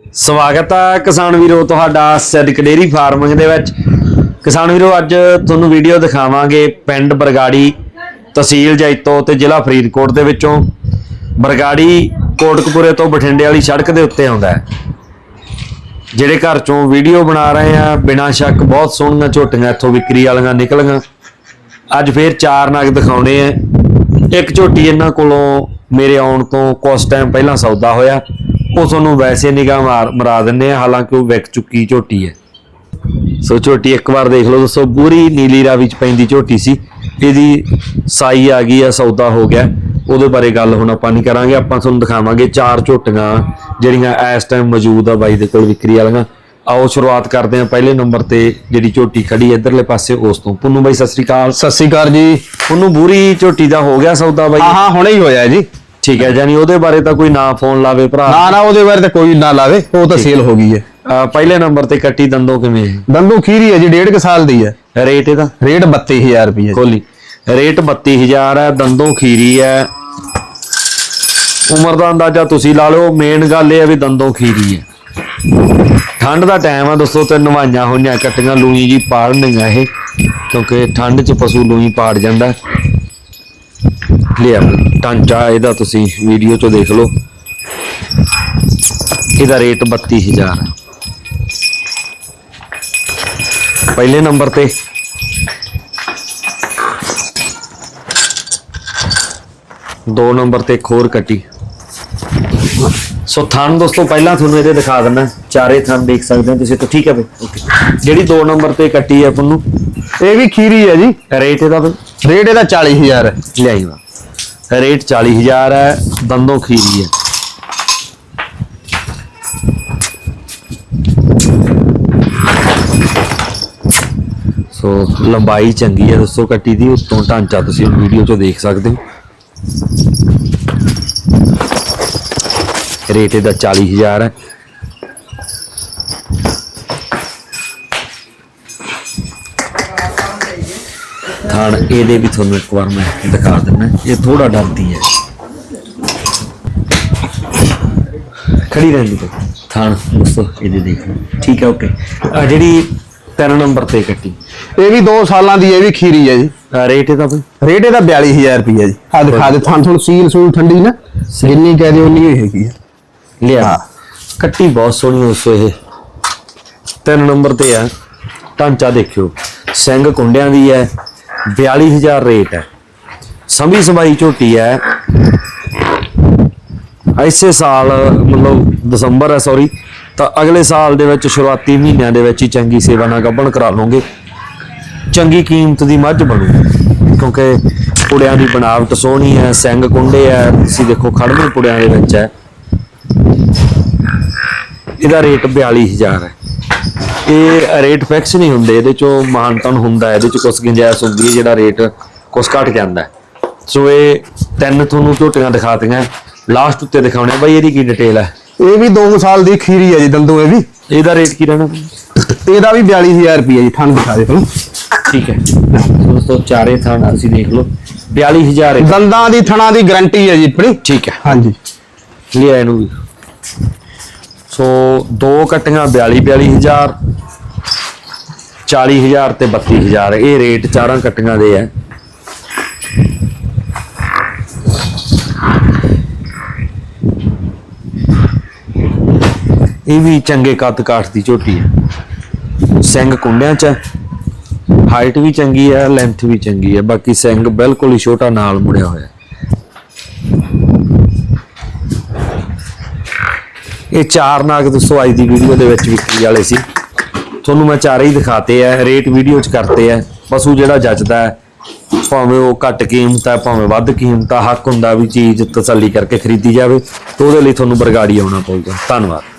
ਸਵਾਗਤ ਹੈ ਕਿਸਾਨ ਵੀਰੋ ਤੁਹਾਡਾ ਸੈਦਿਕ ਡੇਰੀ ਫਾਰਮਿੰਗ ਦੇ ਵਿੱਚ। ਕਿਸਾਨ ਵੀਰੋ, ਅੱਜ ਤੁਹਾਨੂੰ ਵੀਡੀਓ ਦਿਖਾਵਾਂਗੇ ਪਿੰਡ ਬਰਗਾੜੀ ਤਹਿਸੀਲ ਜੈਤੋ ਤੇ ਜ਼ਿਲ੍ਹਾ ਫਰੀਦਕੋਟ ਦੇ ਵਿੱਚੋਂ। ਬਰਗਾੜੀ ਕੋਟਕਪੂਰੇ ਤੋਂ ਬਠਿੰਡੇ ਵਾਲੀ ਸੜਕ ਦੇ ਉੱਤੇ ਆਉਂਦਾ ਹੈ। ਜਿਹੜੇ ਘਰ ਚੋਂ ਵੀਡੀਓ ਬਣਾ ਰਹੇ ਆ, ਬਿਨਾਂ ਸ਼ੱਕ ਬਹੁਤ ਸੋਹਣੀਆਂ ਝੋਟੀਆਂ ਇੱਥੋਂ ਵਿਕਰੀ ਵਾਲੀਆਂ ਨਿਕਲੀਆਂ। ਅੱਜ ਫੇਰ ਚਾਰ ਨਗ ਦਿਖਾਉਣੇ ਆ। ਇੱਕ ਝੋਟੀ ਇਹਨਾਂ ਕੋਲੋਂ ਮੇਰੇ ਆਉਣ ਤੋਂ ਕੁਝ ਟਾਈਮ ਪਹਿਲਾਂ ਸੌਦਾ ਹੋਇਆ। ਉਹ ਤੁਹਾਨੂੰ ਵੈਸੇ ਨਿਗਾਹ ਮਾਰ ਮਰਾ ਦਿੰਨੇ ਆ ਹਾਲਾਂਕਿ ਉਹ ਵਿਕ ਚੁੱਕੀ ਝੋਟੀ ਹੈ। ਸੋ ਝੋਟੀ ਇੱਕ ਵਾਰ ਦੇਖ ਲਓ ਦੋਸਤੋ ਪੂਰੀ ਨੀਲੀ ਰਾਵੀ ਚ ਪੈਂਦੀ ਝੋਟੀ ਸੀ। ਇਹਦੀ ਸਾਈ ਆ ਗਈ ਆ ਸੌਦਾ ਹੋ ਗਿਆ। ਉਹਦੇ ਬਾਰੇ ਗੱਲ ਹੁਣ ਆਪਾਂ ਨਹੀਂ ਕਰਾਂਗੇ ਆਪਾਂ ਤੁਹਾਨੂੰ ਦਿਖਾਵਾਂਗੇ ਚਾਰ ਝੋਟੀਆਂ ਜਿਹੜੀਆਂ ਇਸ ਟਾਈਮ ਮੌਜੂਦ ਆ ਬਾਈ ਦੇ ਕੋਲ ਵਿਕਰੀ ਵਾਲੀਆਂ। ਆਓ ਸ਼ੁਰੂਆਤ ਕਰਦੇ ਹਾਂ ਪਹਿਲੇ ਨੰਬਰ ਤੇ ਜਿਹੜੀ ਝੋਟੀ ਖੜੀ ਇਧਰਲੇ ਪਾਸੇ ਉਸ ਤੋਂ। ਪੁੰਨੂ ਬਾਈ ਸਤਿ ਸ੍ਰੀ ਅਕਾਲ। ਸਤਿ ਸ਼੍ਰੀ ਅਕਾਲ ਜੀ। ਪੁੰਨੂ ਬੂਰੀ ਝੋਟੀ ਦਾ ਹੋ ਗਿਆ ਸੌਦਾ ਬਾਈ। ਹਾਂ ਹਾਂ ਹੁਣੇ ਹੀ ਹੋਇਆ ਜੀ। ਠੀਕ ਹੈ ਜਾਨੀ ਉਹਦੇ ਬਾਰੇ ਤਾਂ ਕੋਈ ਨਾ ਫੋਨ ਲਾਵੇ ਭਰਾ। ਨਾ ਨਾ ਉਹਦੇ ਬਾਰੇ ਤਾਂ ਕੋਈ ਨਾ ਲਾਵੇ ਉਹ ਤਾਂ ਸੇਲ ਹੋ। ਗਈ ਹੈ। ਅਹ ਪਹਿਲੇ ਨੰਬਰ ਤੇ ਕੱਟੀ ਦੰਦੋਂ ਕਿਵੇਂ ਹੈ? ਦੰਦੂ ਖੀਰੀ ਹੈ ਜੀ ਡੇਢ ਕੁ ਸਾਲ ਦੀ ਹੈ। ਰੇਟ ਇਹਦਾ? ਰੇਟ 32000 ਰੁਪਏ ਖੋਲੀ। ਰੇਟ 32000 ਹੈ ਦੰਦੋਂ ਖੀਰੀ ਹੈ। ਉਮਰ ਦਾ ਅੰਦਾਜ਼ਾ ਤੁਸੀਂ ਲਾ ਲਓ ਮੇਨ ਗੱਲ ਇਹ ਹੈ ਵੀ ਦੰਦੋਂ ਖੀਰੀ ਹੈ। ਠੰਡ ਦਾ ਟਾਈਮ ਆ ਦੋਸਤੋ ਤੇ ਨਵਾਈਆਂ ਹੋਈਆਂ ਕੱਟੀਆਂ ਲੂਈ ਜੀ ਪਾੜਨੀਆਂ ਇਹ ਕਿਉਂਕਿ ਠੰਡ 'ਚ ਪਸ਼ੂ ਲੂਈ ਪਾੜ ਜਾਂਦਾ। ਲਿਆ। ਟਾਂਚਾ ਇਹਦਾ ਤੁਸੀਂ ਵੀਡੀਓ 'ਚ ਦੇਖ ਲਓ। ਇਹਦਾ ਰੇਟ 32000 ਹੈ ਪਹਿਲੇ ਨੰਬਰ ਤੇ। ਦੋ ਨੰਬਰ ਤੇ ਹੋਰ ਕੱਟੀ। ਸੋ ਥਣ ਦੋਸਤੋ ਪਹਿਲਾਂ ਤੁਹਾਨੂੰ ਇਹਦੇ ਦਿਖਾ ਦਿੰਦਾ। ਚਾਰੇ ਥਣ ਦੇਖ ਸਕਦੇ ਹੋ ਤੁਸੀਂ ਤਾਂ ਠੀਕ ਹੈ ਬਈ। ਜਿਹੜੀ ਦੋ ਨੰਬਰ ਤੇ ਕੱਟੀ ਹੈ ਤੁਹਾਨੂੰ ਇਹ ਵੀ ਖੀਰੀ ਹੈ ਜੀ। ਰੇਟ ਇਹਦਾ ਬਈ। ਰੇਟ ਇਹਦਾ 40000 ਹੈ ਲਿਆਈ ਵਾ। ਰੇਟ 40000 ਹੈ, ਦੰਦੋਂ ਖੀਰੀ ਹੈ। ਸੋ ਲੰਬਾਈ ਚੰਗੀ ਹੈ ਦੋਸਤੋ ਕੱਟੀ ਦੀ, ਉੱਤੋਂ ਢਾਂਚਾ ਤੁਸੀਂ ਵੀਡੀਓ 'ਚ ਦੇਖ ਸਕਦੇ ਹੋ। ਰੇਟ ਇਹਦਾ 40000 ਹੈ। ਥਾਣ ਇਹਦੇ ਵੀ ਤੁਹਾਨੂੰ ਇੱਕ ਵਾਰ ਮੈਂ ਦਿਖਾ ਦਿੰਦਾ ਇਹ ਥੋੜਾ ਡਰਦੀ ਹੈ। ਖੜੀ ਰਹਿੰਦੀ ਤੇ ਥਾਣ ਦੋਸਤੋ ਇਹਦੇ ਦੇਖ ਠੀਕ ਹੈ ਓਕੇ ਆ ਜਿਹੜੀ ਤਿੰਨ ਨੰਬਰ ਤੇ ਕੱਟੀ। ਇਹ ਵੀ 2 ਸਾਲਾਂ ਦੀ ਇਹ ਵੀ ਖੀਰੀ ਹੈ ਜੀ। ਰੇਟ ਇਹਦਾ ਬਈ। ਰੇਟ ਇਹਦਾ 42000 ਰੁਪਏ ਜੀ। ਆ ਦਿਖਾ ਦੇ ਤੁਹਾਨੂੰ ਤੁਹਾਨੂੰ ਸੀਲ ਸੂਲ ਠੰਡੀ ਨਾ। ਜਿੰਨੀ ਕਹਿ ਦਿਓ ਉਨੀ ਹੀ ਹੈਗੀ ਹੈ ਲਿਆ। ਕੱਟੀ ਬਹੁਤ ਸੋਹਣੀ ਦੋਸਤੋ ਇਹ। ਤਿੰਨ ਨੰਬਰ ਤੇ ਆ। ਢਾਂਚਾ ਦੇਖਿਓ। ਸਿੰਘ ਕੁੰਡਿਆਂ ਦੀ ਹੈ। 42000 ਰੇਟ ਹੈ। ਸਮੀ ਸਮਾਈ ਝੋਟੀ ਹੈ। ਐਸੇ ਸਾਲ, ਮਤਲਬ ਦਸੰਬਰ ਹੈ ਸੌਰੀ ਤਾਂ ਅਗਲੇ ਸਾਲ ਦੇ ਵਿੱਚ ਸ਼ੁਰੂਆਤੀ ਮਹੀਨਿਆਂ ਦੇ ਵਿੱਚ ਹੀ ਚੰਗੀ ਸੇਵਾ ਨਾਲ ਗੱਭਣ ਕਰਾ ਲਓਗੇ ਚੰਗੀ ਕੀਮਤ ਦੀ ਮੱਝ ਬਣੂ। ਕਿਉਂਕਿ ਪੁੜਿਆਂ ਦੀ ਬਣਾਵਟ ਸੋਹਣੀ ਹੈ ਸਿੰਘ ਕੁੰਡੇ ਹੈ। ਤੁਸੀਂ ਦੇਖੋ, ਖੜਵੇਂ ਪੁੜਿਆਂ ਦੇ ਵਿੱਚ ਹੈ। ਇਹਦਾ ਰੇਟ 42000 ਹੈ। ਇਹ ਰੇਟ ਫਿਕਸ ਨਹੀਂ ਹੁੰਦੇ ਇਹਦੇ ਚੋਂ ਮਾਨਤਨ ਹੁੰਦਾ ਇਹਦੇ ਚ ਕੁਝ ਗੁੰਜਾਇਸ਼ ਹੁੰਦੀ ਹੈ ਜਿਹੜਾ ਰੇਟ ਕੁਝ ਘਟ ਜਾਂਦਾ। ਸੋ ਇਹ ਤਿੰਨ ਤੁਹਾਨੂੰ ਝੋਟੀਆਂ ਦਿਖਾਤੀਆਂ ਲਾਸਟ ਉੱਤੇ ਦਿਖਾਉਣੇ ਬਾਈ ਇਹਦੀ ਕੀ ਡਿਟੇਲ ਹੈ? ਇਹ ਵੀ 2 ਸਾਲ ਦੀ ਖੀਰੀ ਹੈ ਜੀ ਦੰਦੂ ਇਹ ਵੀ। ਇਹਦਾ ਰੇਟ ਕੀ ਰਹਿਣਾ? ਇਹਦਾ ਵੀ 42000 ਰੁਪਏ ਜੀ ਠੰਡ ਦਿਖਾ ਦੇ ਤੁਹਾਨੂੰ। ਠੀਕ ਹੈ। ਦੋਸਤੋ ਚਾਰੇ ਥਾਂ ਤੁਸੀਂ ਦੇਖ ਲਓ 42000 ਹੈ। ਦੰਦਾਂ ਦੀ ਥਣਾ ਦੀ ਗਾਰੰਟੀ ਹੈ ਜੀ ਆਪਣੀ। ਠੀਕ ਹੈ। ਹਾਂਜੀ। ਲਿਆ ਇਹਨੂੰ ਵੀ। ਸੋ ਦੋ ਕਟੀਆਂ 42 42000 40000 ਤੇ 32000 ਇਹ ਰੇਟ ਚਾਰਾਂ ਕਟੀਆਂ ਦੇ ਹੈ ਇਹ ਵੀ ਚੰਗੇ ਕੱਦ ਕਾਠ ਦੀ ਝੋਟੀ ਹੈ ਸਿੰਘ ਕੁੰਡਿਆਂ ਚ ਹਾਈਟ ਵੀ ਚੰਗੀ ਹੈ ਲੈਂਥ ਵੀ ਚੰਗੀ ਹੈ ਬਾਕੀ ਸਿੰਘ ਬਿਲਕੁਲ ਹੀ ਛੋਟਾ ਨਾਲ ਮੁੜਿਆ ਹੋਇਆ। ਇਹ ਚਾਰ ਨਾਗ ਦੋਸਤੋ ਅੱਜ ਦੀ ਵੀਡੀਓ ਦੇ ਵਿੱਚ ਵਿਕਰੀ ਵਾਲੇ ਸੀ। ਤੁਹਾਨੂੰ ਮੈਂ ਚਾਰੇ ਹੀ ਦਿਖਾਤੇ ਆ ਰੇਟ ਵੀਡੀਓ 'ਚ ਕਰਤੇ ਆ। ਪਸ਼ੂ ਜਿਹੜਾ ਜੱਜਦਾ ਹੈ, ਭਾਵੇਂ ਉਹ ਘੱਟ ਕੀਮਤ ਹੈ, ਭਾਵੇਂ ਵੱਧ ਕੀਮਤ ਆ, ਹੱਕ ਹੁੰਦਾ ਵੀ ਚੀਜ਼ ਤਸੱਲੀ ਕਰਕੇ ਖਰੀਦੀ ਜਾਵੇ ਤੇ ਉਹਦੇ ਲਈ ਤੁਹਾਨੂੰ ਬਰਗਾੜੀ ਆਉਣਾ ਪਊਗਾ। ਧੰਨਵਾਦ।